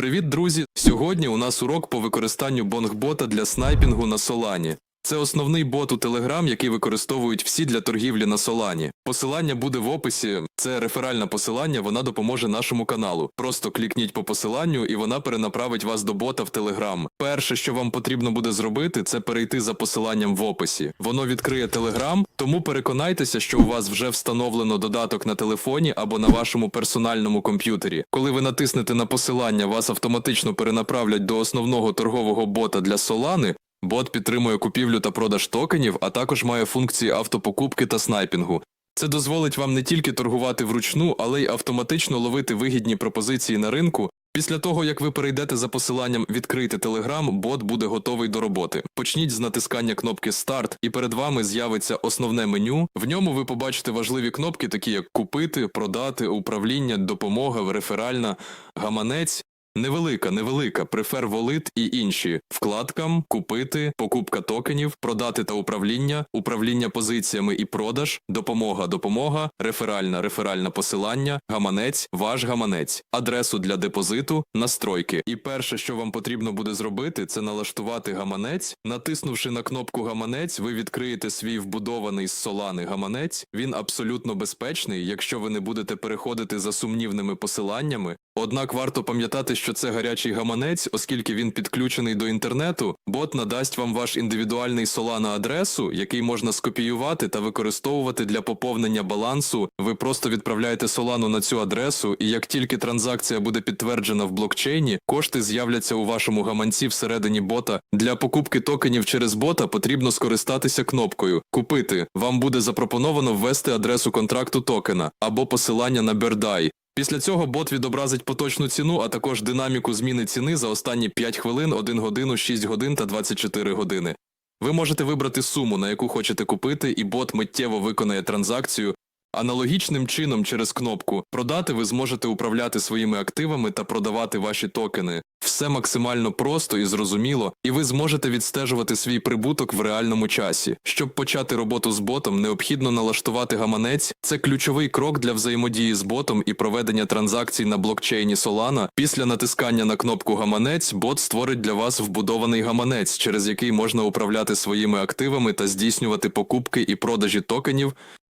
Привіт, друзі! Сьогодні у нас урок по використанню бонгбота для снайпінгу на Солані. Це основний бот у Telegram, який використовують всі для торгівлі на Солані. Посилання буде в описі. Це реферальне посилання, вона допоможе нашому каналу. Просто клікніть по посиланню, і вона перенаправить вас до бота в Telegram. Перше, що вам потрібно буде зробити, це перейти за посиланням в описі. Воно відкриє Telegram, тому переконайтеся, що у вас вже встановлено додаток на телефоні або на вашому персональному комп'ютері. Коли ви натиснете на посилання, вас автоматично перенаправлять до основного торгового бота для Солани. Бот підтримує купівлю та продаж токенів, а також має функції автопокупки та снайпінгу. Це дозволить вам не тільки торгувати вручну, але й автоматично ловити вигідні пропозиції на ринку. Після того, як ви перейдете за посиланням Відкрийте Telegram, бот буде готовий до роботи. Почніть з натискання кнопки Старт, і перед вами з'явиться основне меню. В ньому ви побачите важливі кнопки, такі як купити, продати, управління, допомога, реферальна, гаманець. Невелика, невелика, префер волит і інші вкладкам, купити, покупка токенів, продати та управління, управління позиціями і продаж, допомога, допомога, реферальна, реферальна посилання, гаманець, ваш гаманець, адресу для депозиту, настройки. І перше, що вам потрібно буде зробити, це налаштувати гаманець. Натиснувши на кнопку гаманець, ви відкриєте свій вбудований з солани гаманець. Він абсолютно безпечний, якщо ви не будете переходити за сумнівними посиланнями. Однак варто пам'ятати, що це гарячий гаманець, оскільки він підключений до інтернету, бот надасть вам ваш індивідуальний Solana адресу, який можна скопіювати та використовувати для поповнення балансу. Ви просто відправляєте Solana на цю адресу, і як тільки транзакція буде підтверджена в блокчейні, кошти з'являться у вашому гаманці всередині бота. Для покупки токенів через бота потрібно скористатися кнопкою Купити. Вам буде запропоновано ввести адресу контракту токена або посилання на Бердай. Після цього бот відобразить поточну ціну, а також динаміку зміни ціни за останні 5 хвилин, 1 годину, 6 годин та 24 години. Ви можете вибрати суму, на яку хочете купити, і бот миттєво виконає транзакцію. Аналогічним чином через кнопку Продати ви зможете управляти своїми активами та продавати ваші токени. Все максимально просто і зрозуміло, і ви зможете відстежувати свій прибуток в реальному часі. Щоб почати роботу з ботом, необхідно налаштувати гаманець. Це ключовий крок для взаємодії з ботом і проведення транзакцій на блокчейні Solana. Після натискання на кнопку гаманець, бот створить для вас вбудований гаманець, через який можна управляти своїми активами та здійснювати покупки і продажі токенів.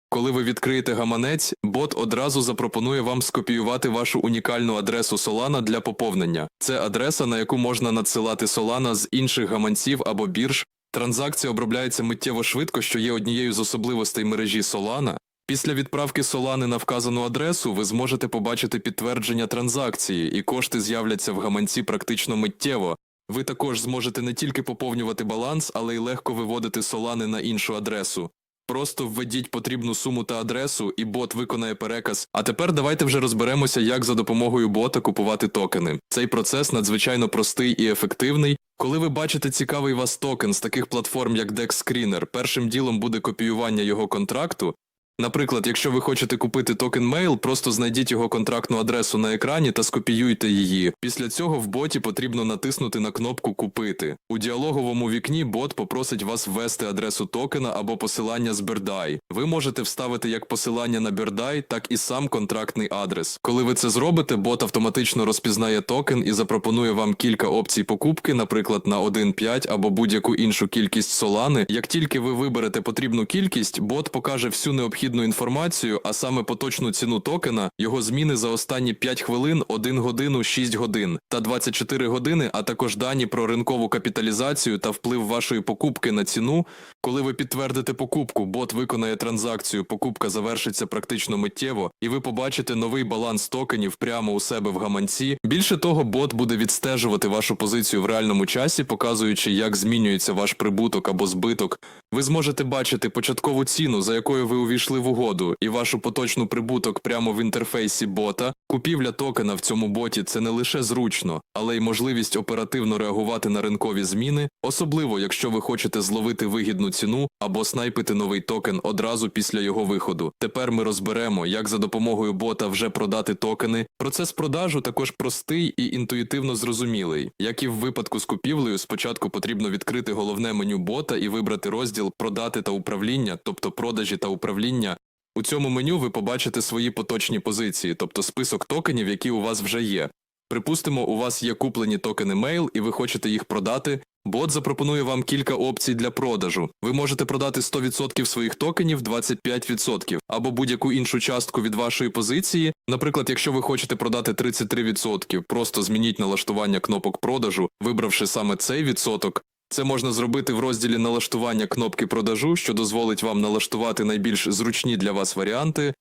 Коли ви відкриєте гаманець, бот одразу запропонує вам скопіювати вашу унікальну адресу Solana для поповнення. Це адреса, на яку можна надсилати Solana з інших гаманців або бірж. Транзакція обробляється миттєво швидко, що є однією з особливостей мережі Solana. Після відправки Solana на вказану адресу ви зможете побачити підтвердження транзакції, і кошти з'являться в гаманці практично миттєво. Ви також зможете не тільки поповнювати баланс, але й легко виводити Solana на іншу адресу. Просто введіть потрібну суму та адресу, і бот виконає переказ. А тепер давайте вже розберемося, як за допомогою бота купувати токени. Цей процес надзвичайно простий і ефективний. Коли ви бачите цікавий вас токен з таких платформ, як DexScreener, першим ділом буде копіювання його контракту. Наприклад, якщо ви хочете купити токен Mail, просто знайдіть його контрактну адресу на екрані та скопіюйте її. Після цього в боті потрібно натиснути на кнопку Купити. У діалоговому вікні бот попросить вас ввести адресу токена або посилання з Бердай. Ви можете вставити як посилання на Бердай, так і сам контрактний адрес. Коли ви це зробите, бот автоматично розпізнає токен і запропонує вам кілька опцій покупки, наприклад, на 1.5 або будь-яку іншу кількість солани. Як тільки ви виберете потрібну кількість, бот покаже всю необхідну інформацію, а саме поточну ціну токена, його зміни за останні 5 хвилин, 1 годину, 6 годин та 24 години, а також дані про ринкову капіталізацію та вплив вашої покупки на ціну. Коли ви підтвердите покупку, бот виконає транзакцію, покупка завершиться практично миттєво, і ви побачите новий баланс токенів прямо у себе в гаманці. Більше того, бот буде відстежувати вашу позицію в реальному часі, показуючи, як змінюється ваш прибуток або збиток. Ви зможете бачити початкову ціну, за якою ви увійшли в угоду, і вашу поточну прибуток прямо в інтерфейсі бота. Купівля токена в цьому боті це не лише зручно, але й можливість оперативно реагувати на ринкові зміни, особливо якщо ви хочете зловити вигідну ціну або снайпити новий токен одразу після його виходу. Тепер ми розберемо, як за допомогою бота вже продати токени. Процес продажу також простий і інтуїтивно зрозумілий. Як і в випадку з купівлею, спочатку потрібно відкрити головне меню бота і вибрати розділ Продати та управління, тобто продажі та управління. У цьому меню ви побачите свої поточні позиції, тобто список токенів, які у вас вже є. Припустимо, у вас є куплені токени Mail і ви хочете їх продати. Бот запропонує вам кілька опцій для продажу. Ви можете продати 100% своїх токенів, 25% або будь-яку іншу частку від вашої позиції. Наприклад, якщо ви хочете продати 33%, просто змініть налаштування кнопок продажу, вибравши саме цей відсоток. Це можна зробити в розділі налаштування кнопки продажу, що дозволить вам налаштувати найбільш зручні для вас варіанти.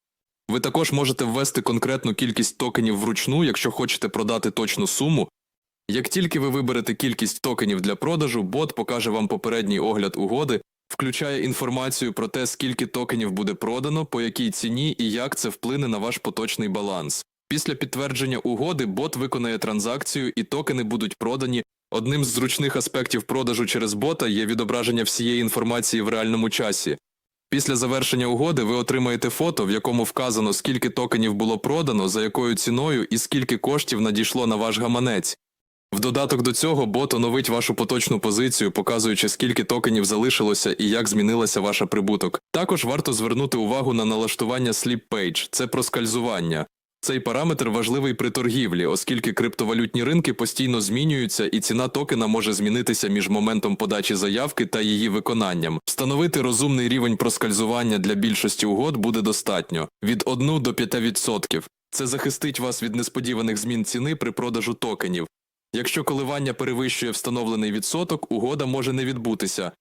Ви також можете ввести конкретну кількість токенів вручну, якщо хочете продати точну суму. Як тільки ви виберете кількість токенів для продажу, бот покаже вам попередній огляд угоди, включає інформацію про те, скільки токенів буде продано, по якій ціні і як це вплине на ваш поточний баланс. Після підтвердження угоди бот виконає транзакцію і токени будуть продані. Одним з зручних аспектів продажу через бота є відображення всієї інформації в реальному часі. Після завершення угоди ви отримаєте фото, в якому вказано, скільки токенів було продано, за якою ціною і скільки коштів надійшло на ваш гаманець. В додаток до цього бот оновить вашу поточну позицію, показуючи, скільки токенів залишилося і як змінилася ваша прибуток. Також варто звернути увагу на налаштування Sleep Page – це проскальзування. Цей параметр важливий при торгівлі, оскільки криптовалютні ринки постійно змінюються і ціна токена може змінитися між моментом подачі заявки та її виконанням. Встановити розумний рівень проскальзування для більшості угод буде достатньо від 1 до 5%. Це захистить вас від несподіваних змін ціни при продажу токенів. Якщо коливання перевищує встановлений відсоток, угода може не відбутися.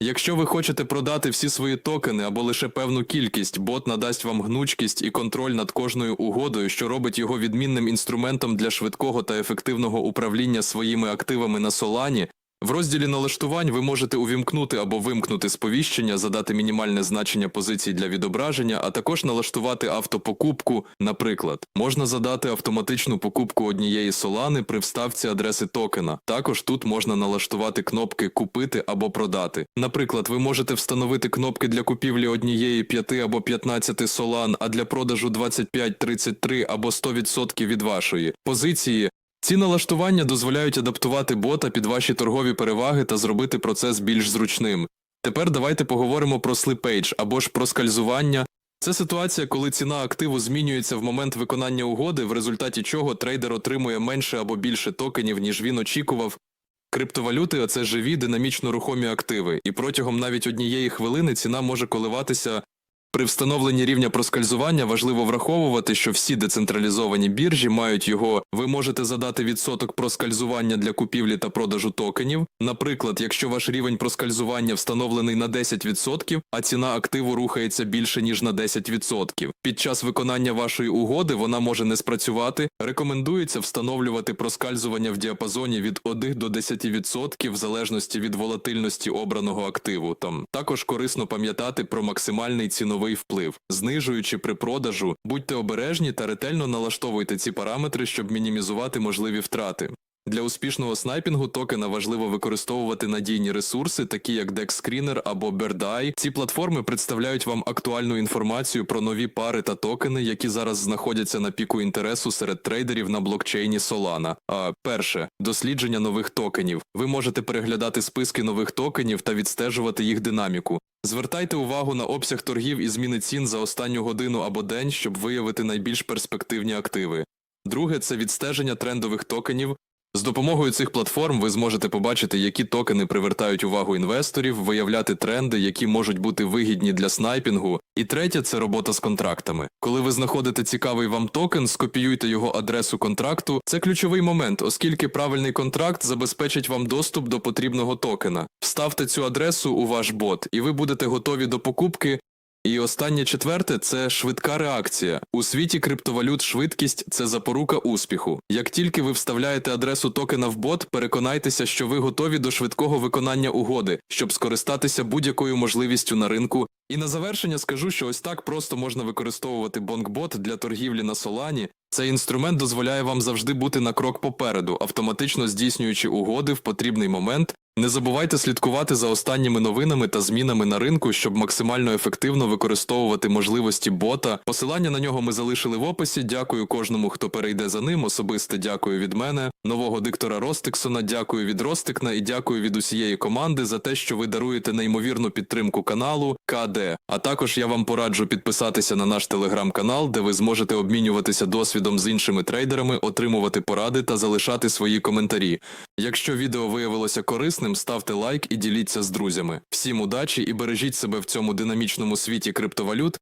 Якщо ви хочете продати всі свої токени або лише певну кількість, бот надасть вам гнучкість і контроль над кожною угодою, що робить його відмінним інструментом для швидкого та ефективного управління своїми активами на Солані. В розділі налаштувань ви можете увімкнути або вимкнути сповіщення, задати мінімальне значення позицій для відображення, а також налаштувати автопокупку. Наприклад, можна задати автоматичну покупку однієї солани при вставці адреси токена. Також тут можна налаштувати кнопки Купити або продати. Наприклад, ви можете встановити кнопки для купівлі однієї 5 або 15 солан, а для продажу 25, 33 або 100% від вашої позиції. Ці налаштування дозволяють адаптувати бота під ваші торгові переваги та зробити процес більш зручним. Тепер давайте поговоримо про слипейдж або ж про скальзування. Це ситуація, коли ціна активу змінюється в момент виконання угоди, в результаті чого трейдер отримує менше або більше токенів, ніж він очікував. Криптовалюти це живі динамічно рухомі активи, і протягом навіть однієї хвилини ціна може коливатися. При встановленні рівня проскальзування важливо враховувати, що всі децентралізовані біржі мають його. Ви можете задати відсоток проскальзування для купівлі та продажу токенів. Наприклад, якщо ваш рівень проскальзування встановлений на 10%, а ціна активу рухається більше ніж на 10%. Під час виконання вашої угоди вона може не спрацювати. Рекомендується встановлювати проскальзування в діапазоні від 1 до 10% в залежності від волатильності обраного активу. Там також корисно пам'ятати про максимальний ціновий вплив, знижуючи при продажу, будьте обережні та ретельно налаштовуйте ці параметри, щоб мінімізувати можливі втрати. Для успішного снайпінгу токена важливо використовувати надійні ресурси, такі як DexScreener або BirdEye. Ці платформи представляють вам актуальну інформацію про нові пари та токени, які зараз знаходяться на піку інтересу серед трейдерів на блокчейні Solana. А перше дослідження нових токенів. Ви можете переглядати списки нових токенів та відстежувати їх динаміку. Звертайте увагу на обсяг торгів і зміни цін за останню годину або день, щоб виявити найбільш перспективні активи. Друге це відстеження трендових токенів. З допомогою цих платформ ви зможете побачити, які токени привертають увагу інвесторів, виявляти тренди, які можуть бути вигідні для снайпінгу. І третє це робота з контрактами. Коли ви знаходите цікавий вам токен, скопіюйте його адресу контракту. Це ключовий момент, оскільки правильний контракт забезпечить вам доступ до потрібного токена. Вставте цю адресу у ваш бот, і ви будете готові до покупки. І останнє четверте це швидка реакція. У світі криптовалют швидкість це запорука успіху. Як тільки ви вставляєте адресу токена в бот, переконайтеся, що ви готові до швидкого виконання угоди, щоб скористатися будь-якою можливістю на ринку. І на завершення скажу, що ось так просто можна використовувати бонгбот для торгівлі на Солані. Цей інструмент дозволяє вам завжди бути на крок попереду, автоматично здійснюючи угоди в потрібний момент. Не забувайте слідкувати за останніми новинами та змінами на ринку, щоб максимально ефективно використовувати можливості бота. Посилання на нього ми залишили в описі. Дякую кожному, хто перейде за ним. Особисте дякую від мене, нового диктора Ростиксона. Дякую від Ростикна і дякую від усієї команди за те, що ви даруєте неймовірну підтримку каналу КД. А також я вам пораджу підписатися на наш телеграм-канал, де ви зможете обмінюватися досвідом з іншими трейдерами, отримувати поради та залишати свої коментарі. Якщо відео виявилося корисним, ставте лайк і діліться з друзями. Всім удачі і бережіть себе в цьому динамічному світі криптовалют.